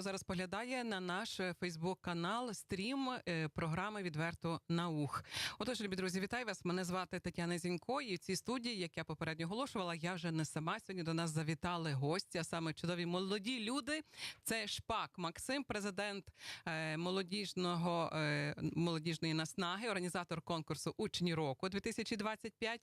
хто зараз поглядає на наш Фейсбук-канал стрім е, програми Відверто наух. Отож, любі друзі, вітаю вас. Мене звати Тетяна Зінько. І в цій студії, як я попередньо оголошувала, я вже не сама. Сьогодні до нас завітали гості, а саме чудові молоді люди. Це Шпак Максим, президент е, молодіжного е, молодіжної наснаги, організатор конкурсу Учні року 2025.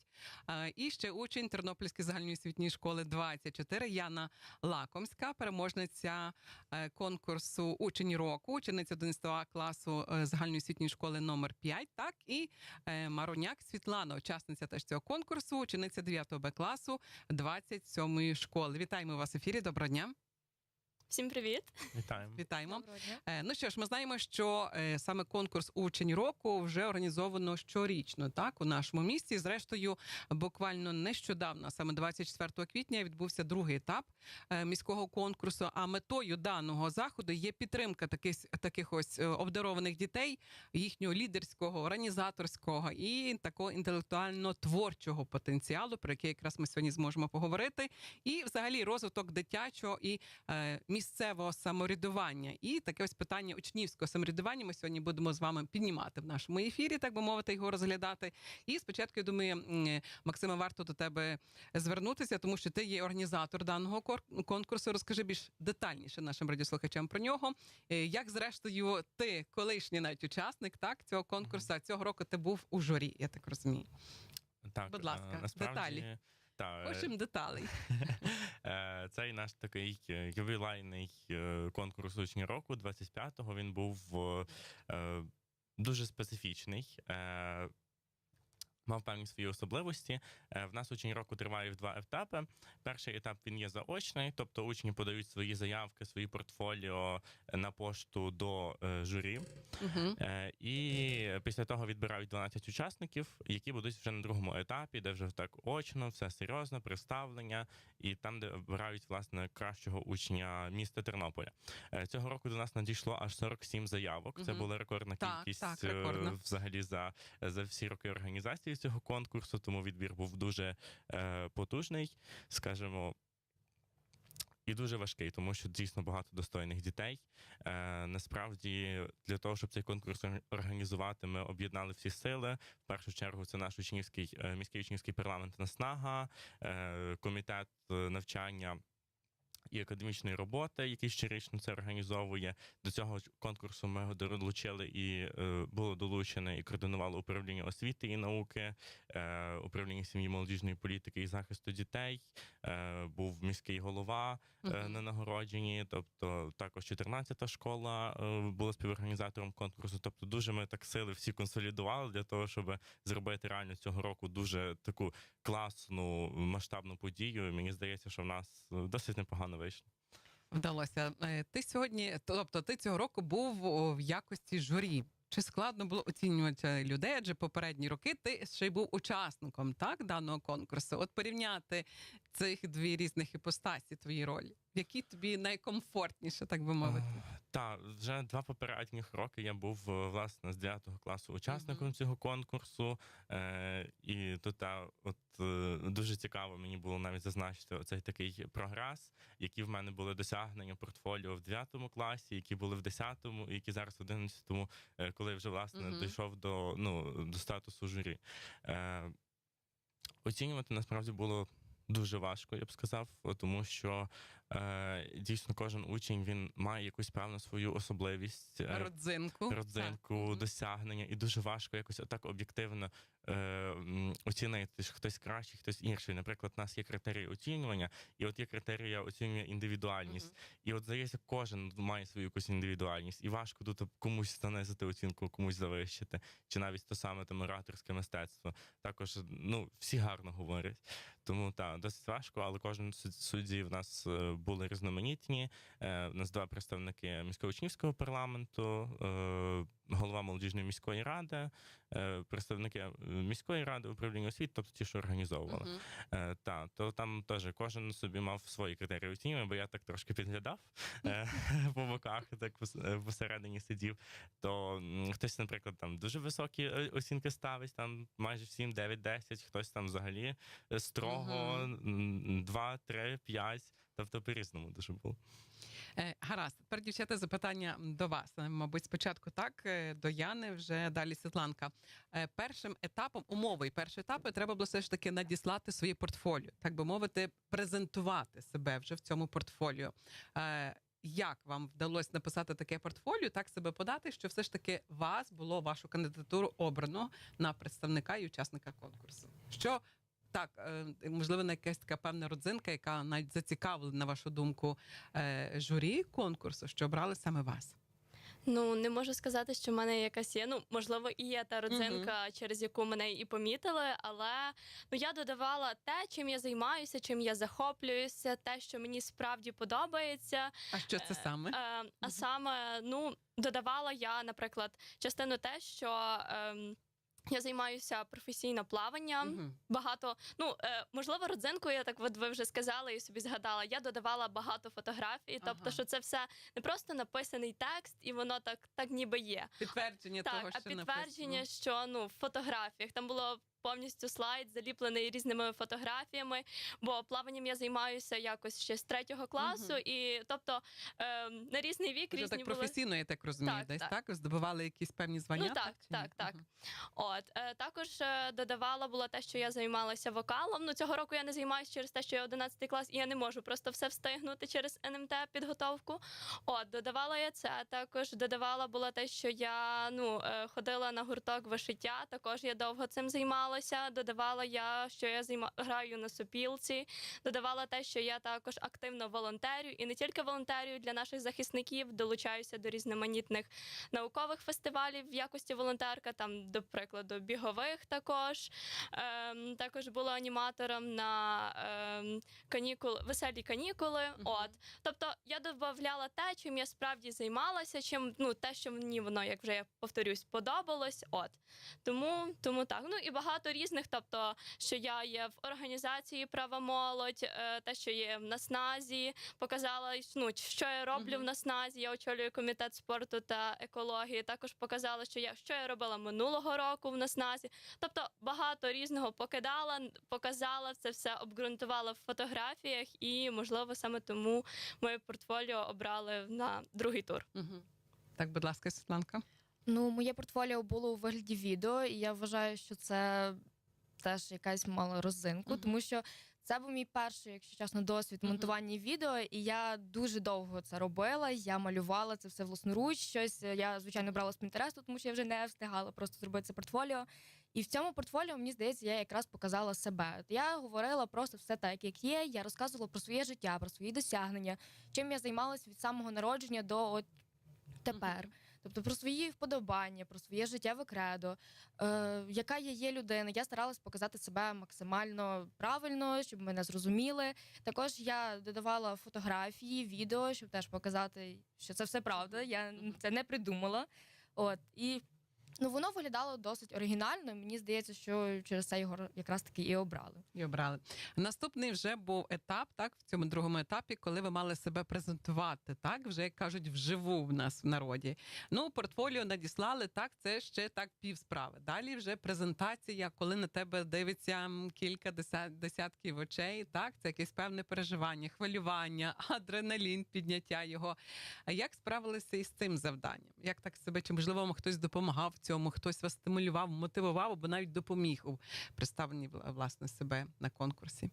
Е, і ще учень Тернопільської загальноосвітньої школи 24 Яна Лакомська, переможниця е, конкурсу Учень року, учениця 11 класу загальної загальноосвітньої школи номер 5, так і е, Мароняк Світлана, учасниця теж цього конкурсу, учениця 9 Б класу 27 школи. Вітаємо вас в ефірі. Доброго дня. Всім привіт! Вітаємо. Вітаємо. Е, Ну що ж, ми знаємо, що е, саме конкурс учень року вже організовано щорічно, так у нашому місті. Зрештою, буквально нещодавно, саме 24 квітня, відбувся другий етап е, міського конкурсу. А метою даного заходу є підтримка таких, таких ось обдарованих дітей, їхнього лідерського, організаторського і такого інтелектуально-творчого потенціалу, про який якраз ми сьогодні зможемо поговорити, і взагалі розвиток дитячого і е, місцевого самоврядування. І таке ось питання учнівського самоврядування ми сьогодні будемо з вами піднімати в нашому ефірі, так би мовити, його розглядати. І спочатку я думаю, м, Максиме, варто до тебе звернутися, тому що ти є організатор даного конкурсу. Розкажи більш детальніше нашим радіослухачам про нього. Е, Як зрештою, ти колишній навіть учасник так цього конкурсу, цього року ти був у журі, я так розумію. Так, Будь ласка, е, насправді, деталі. Та, е, Хочемо деталей. е, цей наш такий е, ювілейний конкурс учні року 25-го, він був дуже специфічний. Мав певні свої особливості. Е, В нас учень року триває в два етапи. Перший етап він є заочний, тобто учні подають свої заявки, свої портфоліо на пошту до е, журі. Угу. І після того відбирають 12 учасників, які будуть вже на другому етапі, де вже так очно, все серйозно, представлення, і там, де обирають власне кращого учня міста Тернополя. Цього року до нас надійшло аж 47 заявок. Це Мгм. була рекордна Так, кількість так, рекордна. взагалі за, за всі роки організації цього конкурсу. Тому відбір був дуже е, потужний, скажімо. І дуже важкий, тому що дійсно багато достойних дітей. Е, насправді, для того, щоб цей конкурс організувати, ми об'єднали всі сили. В першу чергу, це наш учнівський е, міський учнівський парламент Наснага, е, комітет е, навчання. І академічної роботи, який щорічно це організовує. До цього конкурсу ми його долучили і е, було долучене і координувало управління освіти і науки, е, управління сім'ї молодіжної політики і захисту дітей. Е, був міський голова е, на нагородженні. Тобто також 14-та школа е, була співорганізатором конкурсу. Тобто, дуже ми так сили всі консолідували для того, щоб зробити реально цього року дуже таку класну масштабну подію. Мені здається, що в нас е, досить непогано вийшло. Вдалося. Е, Ти сьогодні, тобто, ти цього року був в якості журі. Чи складно було оцінювати людей? Адже попередні роки ти ще й був учасником так даного конкурсу. От порівняти цих дві різних іпостасі твої ролі, в якій тобі найкомфортніше, так би мовити. Так, вже два попередніх роки я був е, власне з 9 класу учасником цього конкурсу. Е, і тут та, от е, дуже цікаво мені було навіть зазначити оцей такий прогрес, які в мене були досягнення портфоліо в 9 класі, які були в 10-му, і які зараз в 11-му, е, коли вже власне Мгм. дійшов до, ну, до статусу журі. Е, оцінювати насправді було. Дуже важко, я б сказав, тому що е, дійсно кожен учень він має якусь певну свою особливість, е, Родзинку. родзинку, Так. Досягнення, і дуже важко якось так об'єктивно е, оцінити, що хтось кращий, хтось інший. Наприклад, у нас є критерії оцінювання, і от є критерія оцінює індивідуальність. І от здається, кожен має свою якусь індивідуальність, і важко тут комусь занизити оцінку, комусь завищити, чи навіть то саме там ораторське мистецтво. Також ну всі гарно говорять. Тому так, досить важко, але кожен судді в нас е, були різноманітні. Е, У нас два представники міського учнівського парламенту, е, голова молодіжної міської ради, е, представники е, міської ради управління освіти, тобто ті, що організовували. Е, та, то там теж кожен собі мав свої критерії оцінювання, бо я так трошки підглядав е, по боках, так е, посередині сидів. То хтось, наприклад, там дуже високі е, оцінки ставить, там майже 7, 9, 10, хтось там взагалі е, строго Мгм. 2, 3, 5. Тобто по-різному дуже було. Е, гаразд, тепер дівчата запитання до вас. Е, Мабуть, спочатку так, е, до Яни, вже далі Світланка. Першим етапом, умовою першого етапу, треба було все ж таки надіслати своє портфоліо, так би мовити, презентувати себе вже в цьому портфоліо. Як вам вдалося написати таке портфоліо, так себе подати, що все ж таки вас було вашу кандидатуру обрано на представника і учасника конкурсу? Що так, е, можливо, на якась така певна родзинка, яка навіть зацікавила, на вашу думку, е, журі конкурсу, що обрали саме вас. Ну не можу сказати, що в мене якась є. Ну можливо, і є та родзинка, через яку мене і помітили, але ну я додавала те, чим я займаюся, чим я захоплююся, те, що мені справді подобається. А що це саме? Е, а саме, ну додавала я, наприклад, частину те, що. ем, я займаюся професійно плаванням. Мгм. Багато, ну е, можливо, родзинку, я так от ви вже сказали і собі згадала. Я додавала багато фотографій, тобто, Ага. що це все не просто написаний текст, і воно так, так ніби є. Підтвердження Так, того, а що підтвердження, написано. що ну в фотографіях там було. Повністю слайд заліплений різними фотографіями, бо плаванням я займаюся якось ще з третього класу, Мгм. і тобто ем, на різний вік Вже різні так були професійно, я так розумію, Так, десь так. так. Здобували якісь певні звання? Ну, так, так, так. Мгм. От е, також е, додавала було те, що я займалася вокалом. Ну цього року я не займаюся через те, що я 11 клас, і я не можу просто все встигнути через НМТ підготовку. От додавала я це. Також додавала було те, що я ну е, ходила на гурток вишиття. Також я довго цим займалася. Додавала я, що я займа... граю на сопілці. Додавала те, що я також активно волонтерю, і не тільки волонтерю для наших захисників, долучаюся до різноманітних наукових фестивалів в якості волонтерка, там, до прикладу, бігових також. Ем, також була аніматором на ем, канікул, веселі канікули. Мгм. От. Тобто я додавала те, чим я справді займалася, чим ну, те, що мені воно, як вже я повторюсь, подобалось. От. Тому, тому так. Ну і багато різних, тобто, що я є в організації права молодь, е, те, що є в насназі, показала, ну, що я роблю в насназі. Я очолюю комітет спорту та екології. Також показала, що я що я робила минулого року в насназі. Тобто багато різного покидала, показала це все, обґрунтувала в фотографіях, і можливо саме тому моє портфоліо обрали на другий тур. Так, будь ласка, Світланка. Ну, моє портфоліо було у вигляді відео, і я вважаю, що це теж якась мала розинку, Мгм. тому що це був мій перший, якщо чесно, досвід Мгм. монтування відео, і я дуже довго це робила. Я малювала це все власноруч. Щось е, я звичайно брала з Пінтересту, тому що я вже не встигала просто зробити це портфоліо. І в цьому портфоліо, мені здається, я якраз показала себе. Я говорила просто все так, як є. Я розказувала про своє життя, про свої досягнення, чим я займалася від самого народження до от тепер. Тобто про свої вподобання, про своє життєве кредо, е, яка я є людина. Я старалась показати себе максимально правильно, щоб мене зрозуміли. Також я додавала фотографії, відео, щоб теж показати, що це все правда. Я це не придумала. От і ну воно виглядало досить оригінально. Мені здається, що через це його якраз таки і обрали. І обрали. Наступний вже був етап, так, в цьому другому етапі, коли ви мали себе презентувати, так, вже як кажуть, вживу в нас в народі. Ну, портфоліо надіслали, так, це ще так пів справи. Далі вже презентація, коли на тебе дивиться кілька десятків очей, так, це якесь певне переживання, хвилювання, адреналін, підняття його. А як справилися із цим завданням? Як так себе, чи можливо хтось допомагав цьому, хтось вас стимулював, мотивував або навіть допоміг у представленні вла- власне себе на конкурсі?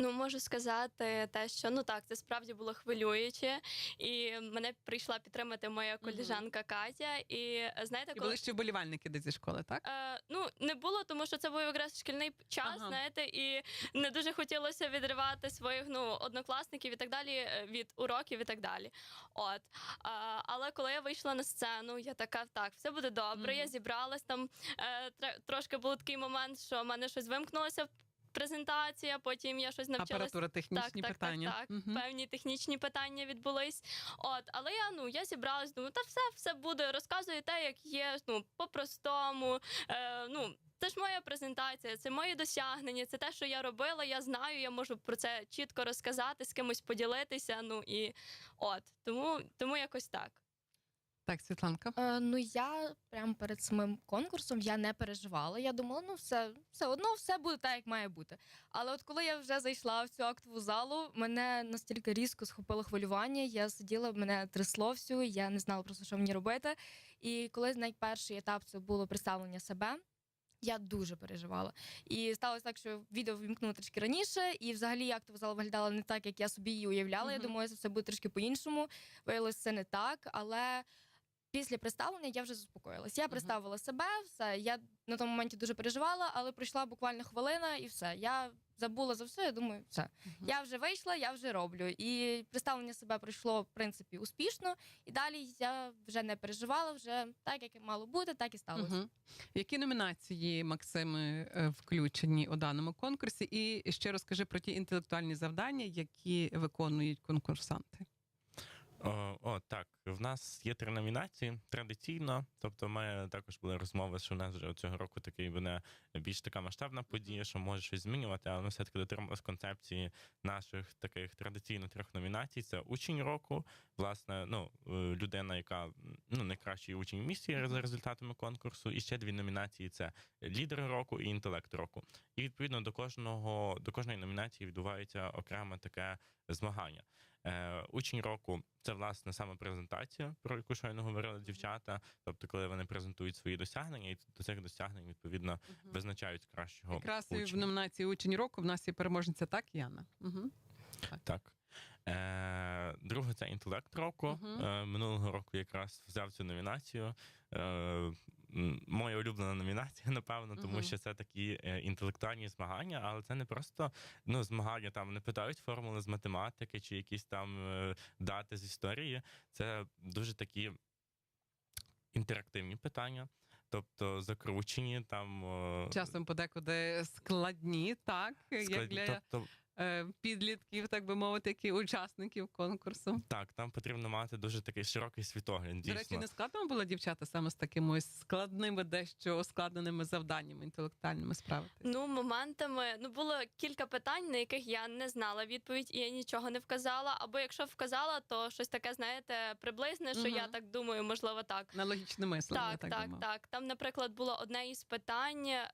Ну, можу сказати те, що ну так, це справді було хвилююче, і мене прийшла підтримати моя коліжанка Катя. І е, знаєте, І коли були ще вболівальники десь зі школи, так? Е, ну не було, тому що це був якраз шкільний час, Ага. знаєте, і не дуже хотілося відривати своїх ну однокласників і так далі е, від уроків і так далі. От а, але коли я вийшла на сцену, я така так, все буде добре. Я зібралась там. Е, трошки був такий момент, що в мене щось вимкнулося. Презентація, потім я щось навчилася Апаратура, технічні так, питання. Так, так, Мгм. Певні технічні питання відбулись. От, але я ну я зібралась, думаю, та все, все буде. Розказую те, як є. Ну по-простому. Е, ну. Це ж моя презентація, це мої досягнення, це те, що я робила. Я знаю, я можу про це чітко розказати, з кимось поділитися. Ну і от тому, тому якось так. Так, Світланка. Е, ну я прямо перед самим конкурсом я не переживала. Я думала, ну все, все одно все буде так, як має бути. Але от коли я вже зайшла в цю актову залу, мене настільки різко схопило хвилювання. Я сиділа, мене трясло всю, я не знала просто, що мені робити. І коли найперший етап це було представлення себе. Я дуже переживала. І сталося так, що відео вімкнуло трішки раніше, і взагалі актова зала виглядала не так, як я собі її уявляла. Я думаю, що все буде трішки по-іншому. Виявилося, це не так, але після представлення я вже заспокоїлась. Я представила себе, все. Я на тому моменті дуже переживала, але пройшла буквально хвилина, і все. Я забула за все. Я думаю, все. Я вже вийшла, я вже роблю. І представлення себе пройшло в принципі успішно. І далі я вже не переживала, вже так, як і мало бути, так і сталося. Мгм. Які номінації, Максими, е, включені у даному конкурсі? І ще розкажи про ті інтелектуальні завдання, які виконують конкурсанти. О, о, так. В нас є три номінації традиційно. Тобто, ми також були розмови, що в нас вже цього року такий буде більш така масштабна подія, що може щось змінювати, але ми все-таки дотрималися концепції наших таких традиційно трьох номінацій. Це учень року, власне, ну е, людина, яка ну найкращий учень в місті за результатами конкурсу. І ще дві номінації: це лідер року і інтелект року. І відповідно до кожного до кожної номінації відбувається окреме таке змагання. Е, учень року це власне саме презентація, про яку щойно говорили дівчата. Тобто, коли вони презентують свої досягнення, і до цих досягнень відповідно визначають кращого Якраз і в номінації учень року в нас є переможниця, так, Яна? Угу. Так. Е, друге, це інтелект року. Мгм. Е, минулого року якраз взяв цю номінацію. Е, моя улюблена номінація, напевно, тому Мгм. що це такі е, інтелектуальні змагання, але це не просто ну, змагання, там не питають формули з математики чи якісь там е, дати з історії. Це дуже такі інтерактивні питання. Тобто закручені там е, Часом подекуди складні, так, як для Тобто, е, підлітків, так би мовити, які учасників конкурсу. так, там потрібно мати дуже такий широкий світогляд. До речі, не складно було дівчата саме з такими ось складними, дещо ускладненими завданнями інтелектуальними справитись? Ну, моментами ну було кілька питань, на яких я не знала відповідь, і я нічого не вказала. Або якщо вказала, то щось таке, знаєте, приблизне, що Мгм. я так думаю, можливо, так. На логічне мислення, Так, так, так, так. Там, наприклад, було одне із питань, е,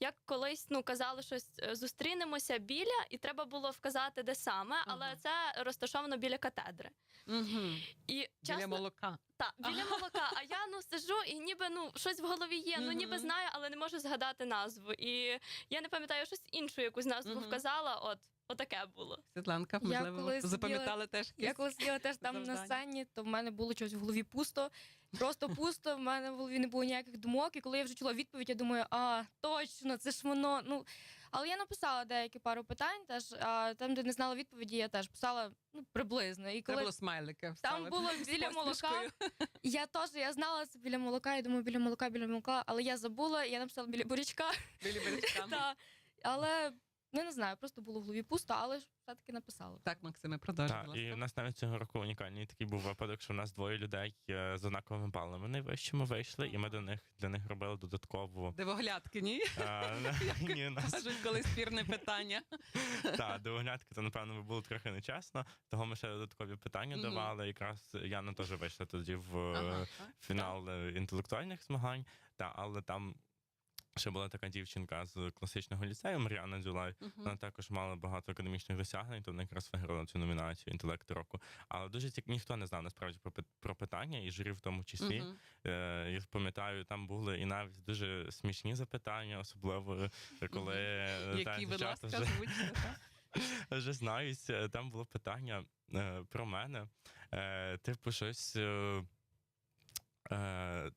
як колись ну казали, що е, зустрінемося біля, і треба було вказати, де саме, але Ага. це розташовано біля катедри. Мгм. І Біля чесно, молока. та біля молока. А я ну сиджу і ніби ну щось в голові є. Ну ніби знаю, але не можу згадати назву. І я не пам'ятаю щось іншу якусь назву Мгм. вказала. От отаке було. Світланка, можливо, запам'ятали теж Я коли сиділа теж там завдання. на сцені, то в мене було щось в голові пусто. Просто пусто, в мене в голові не було ніяких думок. І коли я вже чула відповідь, я думаю, а точно, це ж воно. Ну але я написала деякі пару питань, теж а там, де не знала відповіді, я теж писала ну приблизно. І Треба коли було смайлики там було біля молока, я теж я знала це біля молока. Я думаю, біля молока, біля молока, але я забула, я написала біля бурячка. Біля бурячка. Але ну не знаю, просто було в голові пусто, але ж все-таки написала. Так, Максиме, продовжуй, Так, і в нас навіть цього року унікальний такий був випадок, що в нас двоє людей е, з однаковими балами найвищими вийшли, і ми до них для них робили додаткову. Дивоглядки, ні? е, Ні, нас Кажуть, коли спірне питання. та дивоглядки, то напевно би було трохи нечесно. Того ми ще додаткові питання Мгм. давали. Якраз Яна теж вийшла тоді в е, Ага, фінал е, інтелектуальних змагань. Та але там ще була така дівчинка з класичного ліцею Мар'яна Дзюлай. Мгм. Вона також мала багато академічних досягнень, то вона якраз виграла цю номінацію інтелект року. Але дуже цік... ніхто не знав насправді про, про питання, і журі в тому числі. Мгм. Е, я пам'ятаю, там були і навіть дуже смішні запитання, особливо е, коли е, Які, будь ласка, вже, вже знають. Е, Там було питання е, про мене. Е, типу, щось. Е, Е,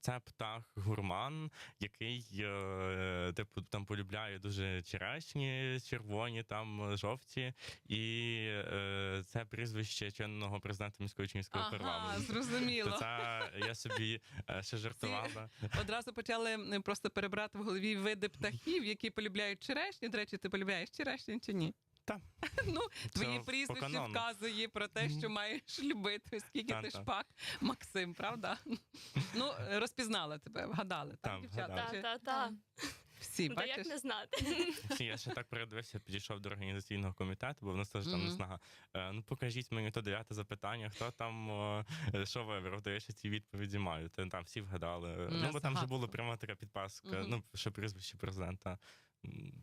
Це птах гурман, який е, типу там полюбляє дуже черешні, червоні, там жовті, і е, це прізвище чинного президента міського чинського Ага, парламенту. зрозуміло. Це я собі е, ще жартувала. Одразу почали просто перебрати в голові види птахів, які полюбляють черешню. До речі, ти полюбляєш черешню чи ні? Та. Ну, твоє прізвище вказує про те, що маєш любити, оскільки ти шпак, Максим, правда? Ну, розпізнала тебе, вгадали, так, дівчата? вгадали. Та, Чи- та, та. Всі Та як не знати? Всі, я ще так передивився, підійшов до організаційного комітету, бо в нас теж там знага. Е, Ну покажіть мені то дев'яте запитання, хто там е, що вибрав, то я ще ці відповіді маю. Та там всі вгадали. Ну бо там вже була пряма така підпаска. Ну що прізвище президента.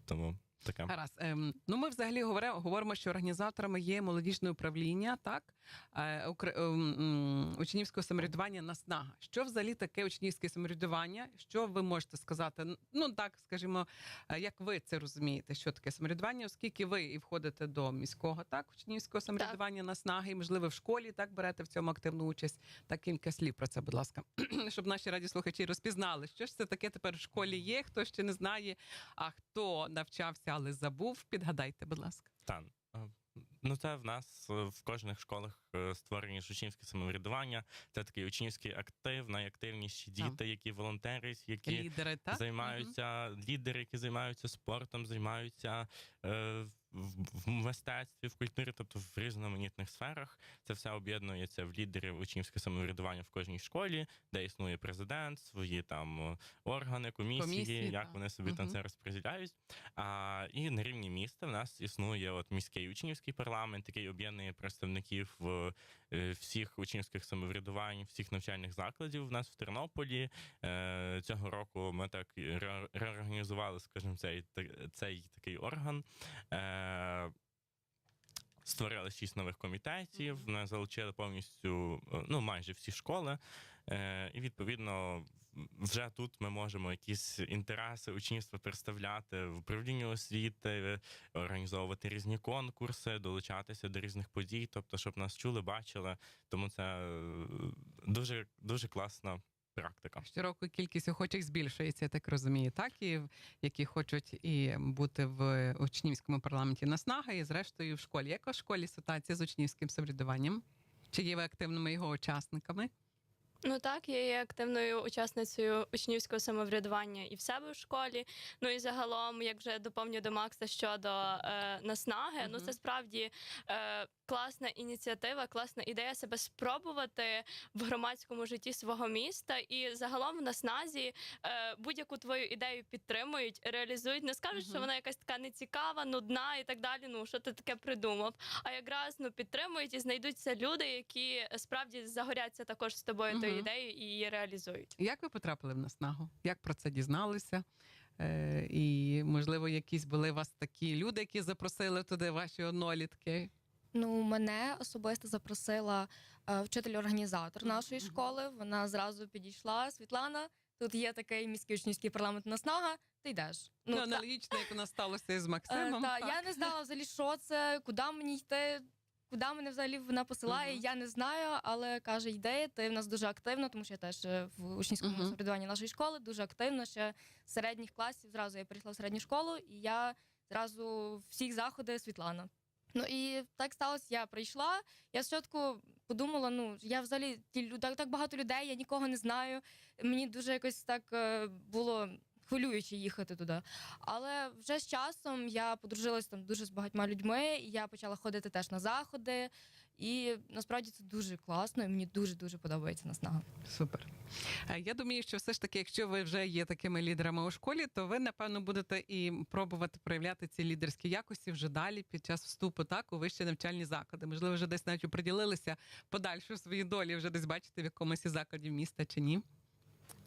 Тому таке. Гаразд. Ем, ну, ми взагалі говоримо, говоримо, що організаторами є молодіжне управління, так е, укр- ем, учнівського самоврядування Наснага. Що взагалі таке учнівське самоврядування? Що ви можете сказати? Ну так, скажімо, е, як ви це розумієте, що таке самоврядування, оскільки ви і входите до міського так учнівського самоврядування Наснаги, і можливо в школі так берете в цьому активну участь. Так кілька слів про це, будь ласка, щоб наші радіослухачі розпізнали, що ж це таке тепер в школі є, хто ще не знає, а хто навчався, але забув, підгадайте, будь ласка. Та, е, Ну, це в нас е, в кожних школах е, створені ж учнівське самоврядування. Це такий учнівський актив, найактивніші Так. діти, які волонтерять, які Лідери, так? займаються лідери, які займаються спортом, займаються е, в, в мистецтві, в культурі, тобто в різноманітних сферах. Це все об'єднується в лідерів учнівське самоврядування в кожній школі, де існує президент, свої там е, органи, комісії, Комісії, як так. вони собі там Мгм. це розподіляють. А, і на рівні міста в нас існує от міський учнівський парламент, який об'єднує представників е, е, всіх учнівських самоврядувань, всіх навчальних закладів. У нас в Тернополі е, цього року ми так реорганізували, скажімо, цей, цей такий орган. Е, Створили шість нових комітетів, ми залучили повністю е, ну майже всі школи. Е, і відповідно вже тут ми можемо якісь інтереси учнівства представляти в управлінні освіти, організовувати різні конкурси, долучатися до різних подій, тобто, щоб нас чули, бачили. Тому це дуже дуже класна практика. Щороку кількість охочих збільшується, я так розумію, так? І які хочуть і бути в учнівському парламенті Наснага, і зрештою в школі. Яка в школі ситуація з учнівським самоврядуванням? Чи є ви активними його учасниками? Ну так, я є активною учасницею учнівського самоврядування і в себе в школі. Ну і загалом, як вже доповню до Макса щодо е, наснаги, ну це справді е, класна ініціатива, класна ідея себе спробувати в громадському житті свого міста. І загалом в насназі е, будь-яку твою ідею підтримують, реалізують. Не скажуть, що вона якась така нецікава, нудна і так далі. Ну що ти таке придумав? А якраз ну підтримують і знайдуться люди, які е, справді загоряться також з тобою тою Мгм. ідеєю і її реалізують. Як ви потрапили в Наснагу? Як про це дізналися? Е, і, можливо, якісь були у вас такі люди, які запросили туди ваші однолітки? Ну, мене особисто запросила е, вчитель-організатор нашої школи. Вона зразу підійшла. Світлана, тут є такий міський учнівський парламент Наснага. Ти йдеш. Ну, та- аналогічно, як у нас сталося із Е, Максимом. та, так? я не знала взагалі, що це, куди мені йти, куди мене взагалі вона посилає. Мгм. Я не знаю, але каже, йди, ти в нас дуже активно, тому що я теж е, в учнівському Мгм. самоврядуванні нашої школи дуже активно. Ще з середніх класів зразу я прийшла в середню школу, і я зразу всіх заходи Світлана. Ну і так сталося, я прийшла. Я спочатку подумала: ну я взагалі ті так, так багато людей, я нікого не знаю. Мені дуже якось так е, було хвилююче їхати туди. Але вже з часом я подружилася там дуже з багатьма людьми, і я почала ходити теж на заходи. І насправді це дуже класно, і мені дуже дуже подобається наснага. Супер. Е, Я думаю, що все ж таки, якщо ви вже є такими лідерами у школі, то ви напевно будете і пробувати проявляти ці лідерські якості вже далі під час вступу так у вищі навчальні заклади. Можливо, вже десь навіть оприділилися подальшу свої долі, вже десь бачите в якомусь із закладів міста чи ні.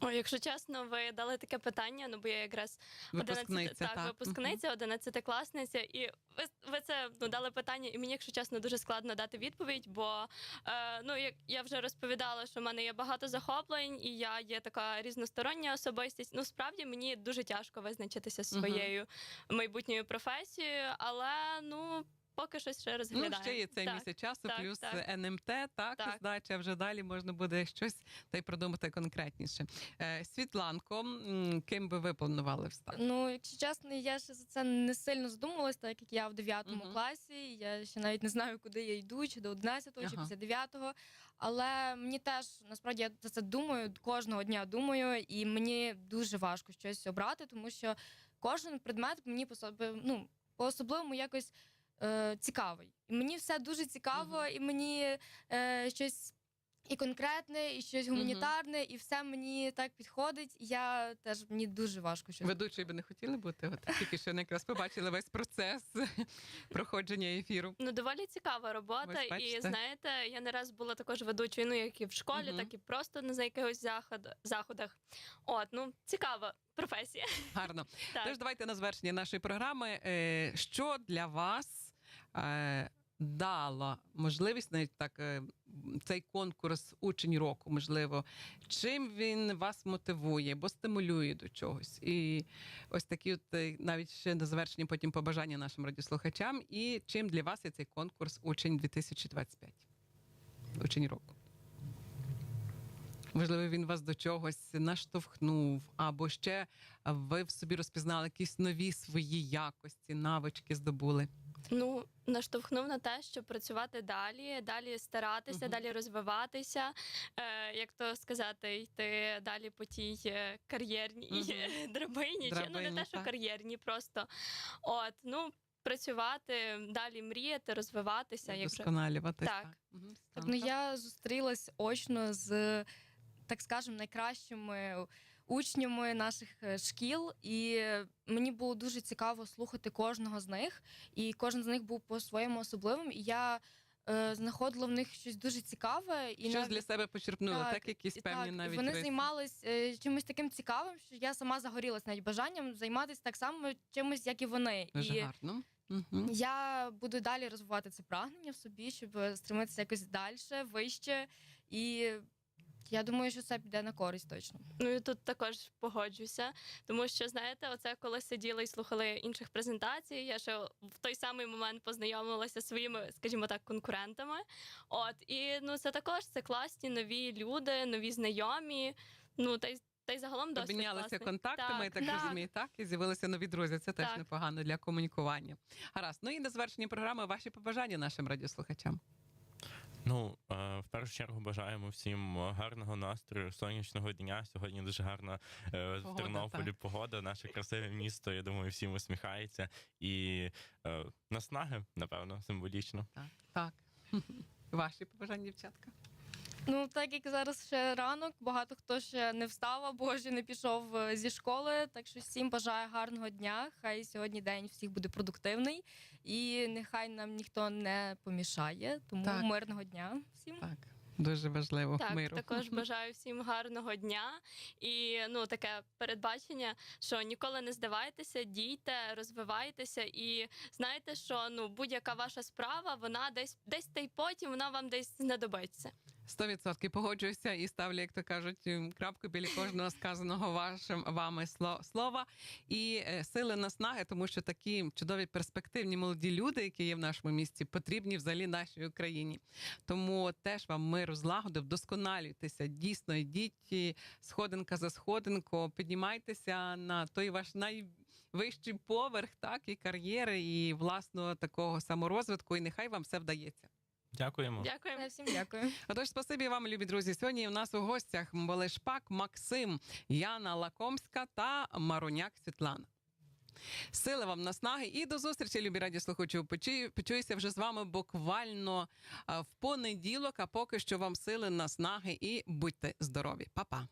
Ой, якщо чесно, ви дали таке питання, ну бо я якраз Випускниця, так, випускниця, одинадцятикласниця, і ви, ви це ну дали питання, і мені, якщо чесно, дуже складно дати відповідь, бо е, ну як я вже розповідала, що в мене є багато захоплень, і я є така різностороння особистість. Ну справді мені дуже тяжко визначитися зі Мгм. своєю майбутньою професією, але поки щось ще Ну, ще є цей Так. місяць часу, так, плюс так. НМТ, так, Так. здача вже далі можна буде щось та й продумати конкретніше. Е, Світланко, ким би ви планували встати? Ну, якщо чесно, я ще за це не сильно задумувалась, так як я в 9 Мгм. класі. Я ще навіть не знаю, куди я йду, чи до 11-го, чи Ага. після 9-го. Але мені теж насправді я за це думаю, кожного дня думаю, і мені дуже важко щось обрати, тому що кожен предмет мені по собі, ну, по-особливому якось е, цікавий. І мені все дуже цікаво, Мгм. і мені е, щось. і конкретне, і щось гуманітарне, і все мені так підходить. І Я теж мені дуже важко щось. Ведучою би не хотіли бути. От тільки що якраз побачили весь процес проходження ефіру. Ну, доволі цікава робота. І знаєте, я не раз була також ведучою, ну як і в школі, Мгм. так і просто на якихось заход, заходах. От, ну цікава професія. Гарно. Так. Тож давайте на завершення нашої програми. Е, Що для вас е, дало можливість навіть так е, цей конкурс учень року, можливо, чим він вас мотивує, бо стимулює до чогось? І ось такі, от е, навіть ще на завершення потім побажання нашим радіослухачам. І чим для вас є цей конкурс учень 2025? Учень року. Можливо, він вас до чогось наштовхнув, або ще ви в собі розпізнали якісь нові свої якості, навички здобули. Ну, наштовхнув на те, щоб працювати далі, далі старатися, Мгм. далі розвиватися, е, як то сказати, йти далі по тій е, кар'єрній Мгм. драбині, чи ну не те, що так. кар'єрні, просто от ну. Працювати далі, мріяти, розвиватися. Як Вдосконалюватись. Так. Мгм, Так, ну я зустрілась очно з, так скажемо, найкращими учнями наших е, шкіл, і мені було дуже цікаво слухати кожного з них. І кожен з них був по-своєму особливим. І я е, знаходила в них щось дуже цікаве. І Щось навіть- для себе почерпнули, так, Так, якісь певні так, навіть вони займались е, чимось таким цікавим, що я сама загорілась навіть бажанням займатися так само чимось, як і вони. Дуже і гарно. Мгм. я буду далі розвивати це прагнення в собі, щоб стремитися якось далі, вище. І я думаю, що це піде на користь точно. Ну і тут також погоджуся, тому що знаєте, оце коли сиділи і слухали інших презентацій, я ще в той самий момент познайомилася зі своїми, скажімо так, конкурентами. От і ну це також це класні нові люди, нові знайомі. Ну та й та й загалом досвід Обмінялися контактами, Так, я так так. розумію, так? І з'явилися нові друзі. Це теж Так. непогано для комунікування. Гаразд. Ну і на завершення програми ваші побажання нашим радіослухачам. Ну, е, в першу чергу бажаємо всім гарного настрою, сонячного дня. Сьогодні дуже гарна погода, в Тернополі так. погода, наше красиве місто. Я думаю, всім усміхається. І е, наснаги, напевно, символічно. Так. Так. Ваші побажання, дівчатка. Ну, так як зараз ще ранок, багато хто ще не встав або ще не пішов е, зі школи. Так що всім бажаю гарного дня. Хай сьогодні день всіх буде продуктивний, і нехай нам ніхто не помішає. Тому Так. мирного дня всім. Так. Дуже важливо Так, миру. також бажаю всім гарного дня і ну таке передбачення, що ніколи не здавайтеся, дійте, розвивайтеся, і знаєте, що ну будь-яка ваша справа, вона десь десь та й потім вона вам десь знадобиться. Сто відсотків погоджуюся і ставлю, як то кажуть, крапку біля кожного сказаного вашим вами слова і е, сили наснаги, тому що такі чудові перспективні молоді люди, які є в нашому місті, потрібні взагалі нашій Україні. Тому теж вам миру, злагоди, вдосконалюйтеся. Дійсно, йдіть сходинка за сходинкою, піднімайтеся на той ваш найвищий поверх, так і кар'єри, і власного такого саморозвитку. І нехай вам все вдається. Дякуємо. Дякуємо. Всім дякую. Отож, спасибі вам, любі друзі. Сьогодні у нас у гостях були Шпак Максим, Яна Лакомська та Мароняк Світлана. Сили вам наснаги і до зустрічі, любі радіослухачі. Почую- Почуюся вже з вами буквально в понеділок. А поки що вам сили, наснаги і будьте здорові. Па-па.